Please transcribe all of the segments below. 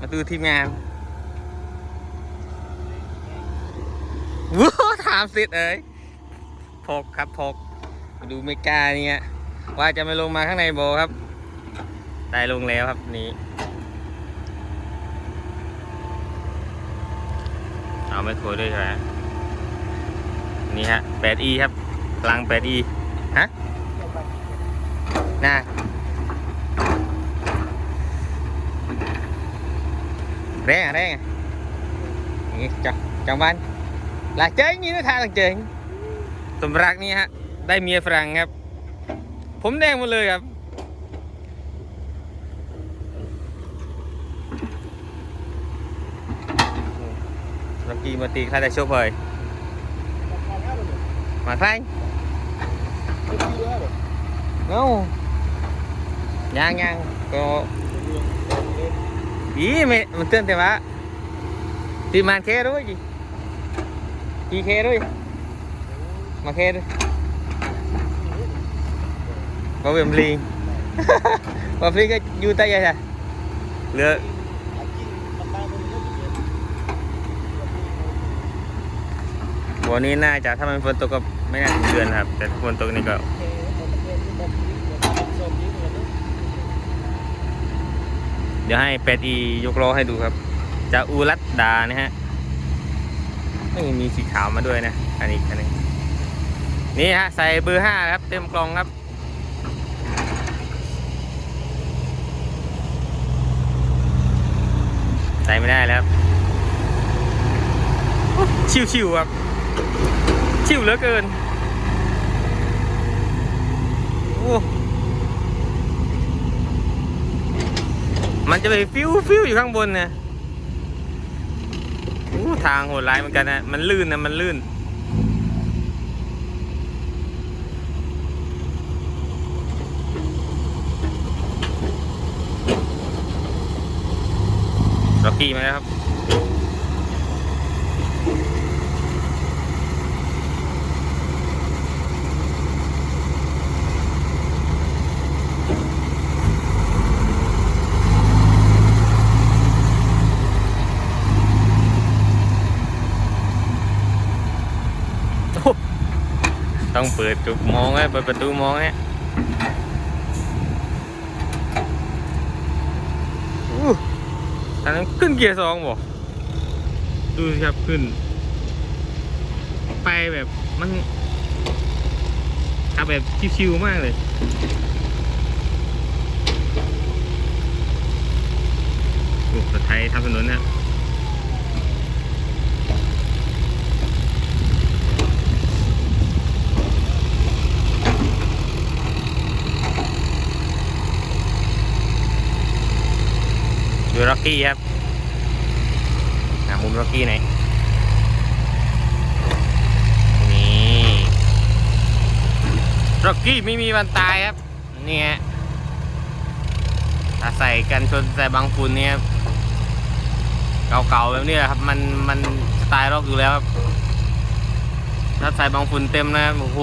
มาดูทีมงานว้าวถามสิทธิ์เอ้ยถกครับถกมาดูไม่กาเนี่ยว่าจะไม่ลงมาข้างในโบครับ ได้ลงแล้วครับนี่เอาไม่โครด้วยใช่ไหมนี่ฮะ 8e ครับพลัง 8e ฮะน่า แรงแรงนี่จังจังบ้านหลักเจ๊งนี่นะทางหลักเจ๊งสมรักนี่ฮะ ได้เมียฝรั่งครับ ผมแดงหมดเลยครับเรากีมาตีใค่าแต่ชบเลยมาใครเอ้ายังยังก็ อีไม่มันเตือนแต่ว่าตีมันแค่ด้วยจีกี่แค่ด้วยมาแค่ด้วย có viêm ly có ly cái vui tay vậy à lựa วันนี้น่าจะถ้ามันฝนตกก็ไม่น่าถึงเดือนครับ แต่ฝนตกนี่ก็ เดี๋ยวให้เป็ดอียกล้อให้ดูครับ จะอูรัตดานะฮะไม่มีสีขาวมาด้วยนะอันนี้อันนี้นี่ฮะใส่เบอร์ห้าครับ เต็มกล่องครับใส่ไม่ได้แล้วครับชิวๆครับ ชิวเหลือเกินโอ้ มันจะไปฟิวฟิวอยู่ข้างบนนะโอ้ทางโหดร้ายเหมือนกันนะมันลื่นนะมันลื่น ล็อกกี้มาแล้วครับ ต้องเปิดจุกมองไว้เปิดประตูมองเนี่ยอู้อันนั้นขึ้นเกียร์สองบ่ดูสิครับขึ้น ไปแบบมันขับแบบชิวๆมากเลยโอ้รถไทยทำถนนนะ ดูร็อกกี้ครับอะมุมร็อกกี้ไหนนี่ร็อกกี้ไม่มีวันตายครับ นี่ฮะถ้าใส่กันชนใส่บางฝุ่นเนี่ยเก่าๆแบบนี้แหละครับ มันมันสไตล์ร็อกอยู่แล้วครับถ้าใส่บางฝุ่นเต็มนะโอ้โห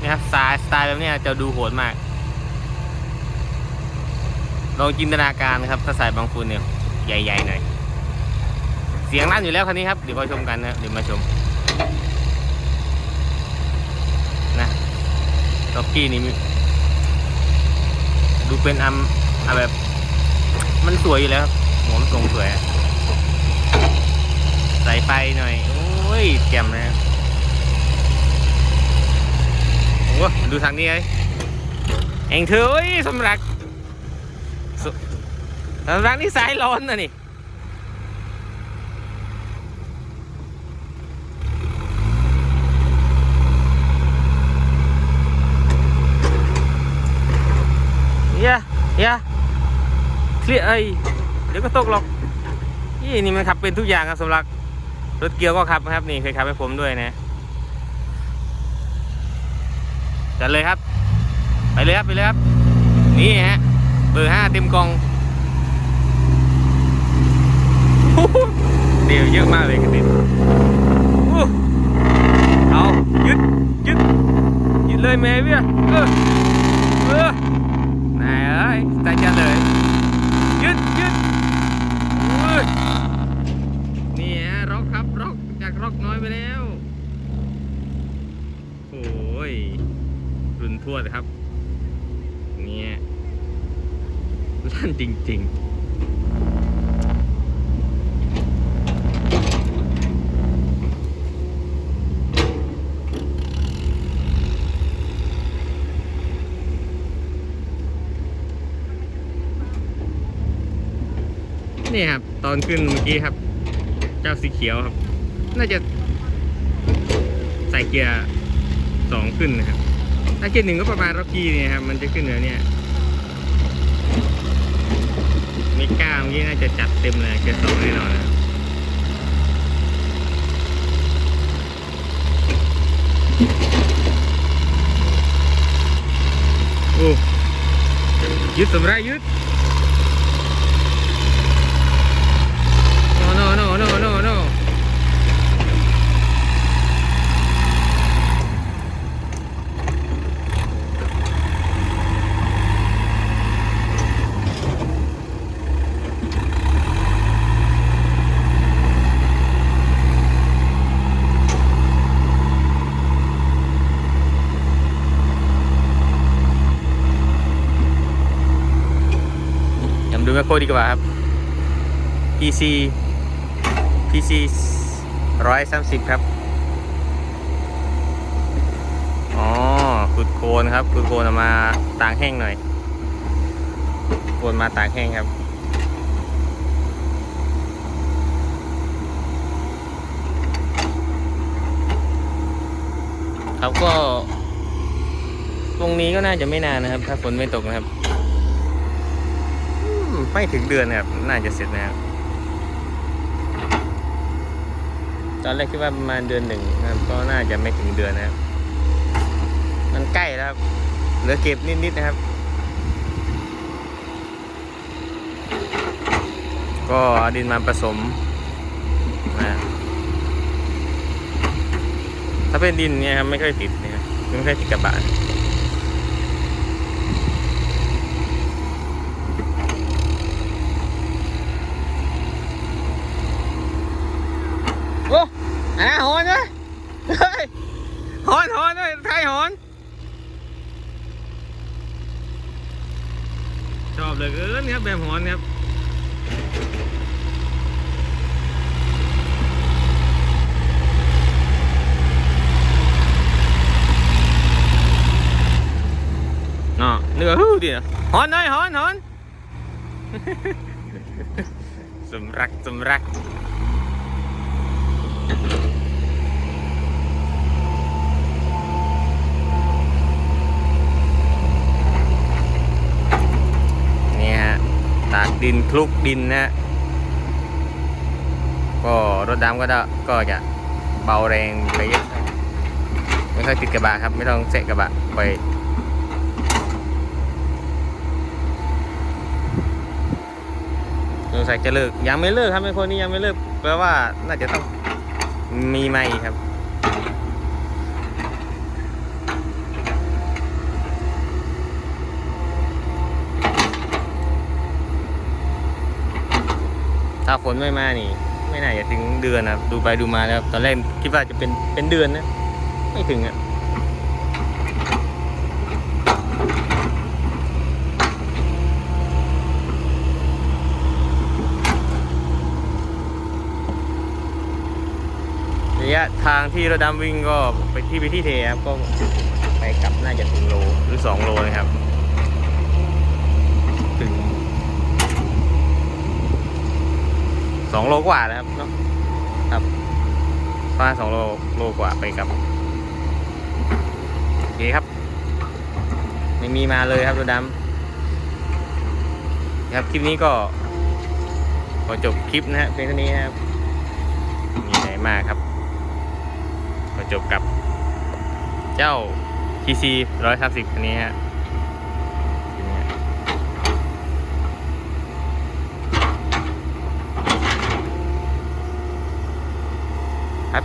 นี่ครับสไตล์สไตล์แบบนี้จะดูโหดมาก ลองจินตนาการนะครับ ถ้าใส่บางฝุ่นเนี่ยใหญ่ๆหน่อย เสียงลั่นอยู่แล้วคันนี้ครับ เดี๋ยวมาชมกันนะ เดี๋ยวมาชม นะล็อกกี้นี่ดูเป็นอัมอะแบบ มันสวยอยู่แล้วครับหัวมันทรงสวยใส่ไฟหน่อย โอ้ยแจ่มนะโอ้ดูทางนี้เลยเองเธอสมรัก รักนี่สายร้อนนะนี่เฮียเฮียเคลียร์ไอ้ยเดี๋ยวก็ตกหรอกนี่นี่มันขับเป็นทุกอย่างครับสำหรับรถเกียวก็ขับนะครับนี่เคยขับให้ผมด้วยนะจัดเลยครับ ไปเลยครับไปเลยครับ นี่ฮะเบอร์ห้าเต็มกอง เดี๋ยวเยอะมากเลยกระติดเอายึดยึดยึดเลยแม่เวียเออเออไหนเอ้ยใจจะเลยยึดยึดนี่ฮะร็อกครับร็อกจากร็อกน้อยไปแล้วโอ้ยรุนทั่วเลยครับ เนี่ยลั่นจริง ๆ นี่ครับ ตอนขึ้นเมื่อกี้ครับ เจ้าสีเขียวครับ น่าจะ ใส่เกียร์สองขึ้นนะครับ ถ้าเกียร์หนึ่งก็ประมาณร็อกกี้เนี่ยครับ มันจะขึ้นเหนือเนี่ยมิก้าเมื่อกี้น่าจะจัดเต็มเลยเกียร์สองแน่นอนนะครับโอ้ยึดสมรายยึด no no no no no no ยำดูแมค โครดีกว่าครับ PC PC ร้อยสามสิบครับ อ๋อขุดโคนครับขุดโคนเอามาตากแห้งหน่อย โคนมาตากแห้งครับครับก็ ตรงนี้ก็น่าจะไม่นานนะครับ ถ้าฝนไม่ตกนะครับ ไม่ถึงเดือนนะครับน่าจะเสร็จนะครับตอนแรกคิดว่าประมาณเดือนหนึ่งนะครับก็น่าจะไม่ถึงเดือนนะครับ มันใกล้แล้วครับเหลือเก็บนิดๆนะครับ ก็เอาดินมาผสมนะถ้าเป็นดินเนี่ยครับไม่ค่อยติดนะครับไม่ค่อยติดกระบะโอ้อันนั้นหอนเลยเฮ้ยหอนหอนเลยไทยหอน ชอบเหลยเกิน ครับแบบหอนครับอ๋อเนื้อหูดิหอนหน่อยหอนหอนสมรักสมรัก นี่ฮะตาก ดินคลุกดินนะก็รถดำก็ได้ก็จะเบาแรงไปเยอะไม่ค่อยติดกระบะครับ ไม่ต้องเสะกระบะไปสงสัยจะเลิกยังไม่เลิกครับไอ้คนนี้ยังไม่เลิกแปลว่าน่าจะต้องมีมาอีกครับ ถ้าฝนไม่มานี่ ไม่น่าจะถึงเดือนนะดูไปดูมาแล้วตอนแรกคิดว่าจะเป็นเป็นเดือนนะ ไม่ถึงอะระยะทางที่เราดำวิ่งก็ไปที่ไปที่เทครับก็ไปกลับน่าจะถึงโลหรือสองโลนะครับ ถึง สองโลกว่าแล้วครับเนาะครับประมาณสองโลโลกว่าไปกับโอเคครับ ไม่มีมาเลยครับตัวดำครับคลิปนี้ก็ขอจบคลิปนะฮะเพียงเท่านี้นะครับมีอะไรมากครับก็จบกับเจ้า TC ร้อยสามสิบคันนี้ฮะทีนี้ฮะ ครับ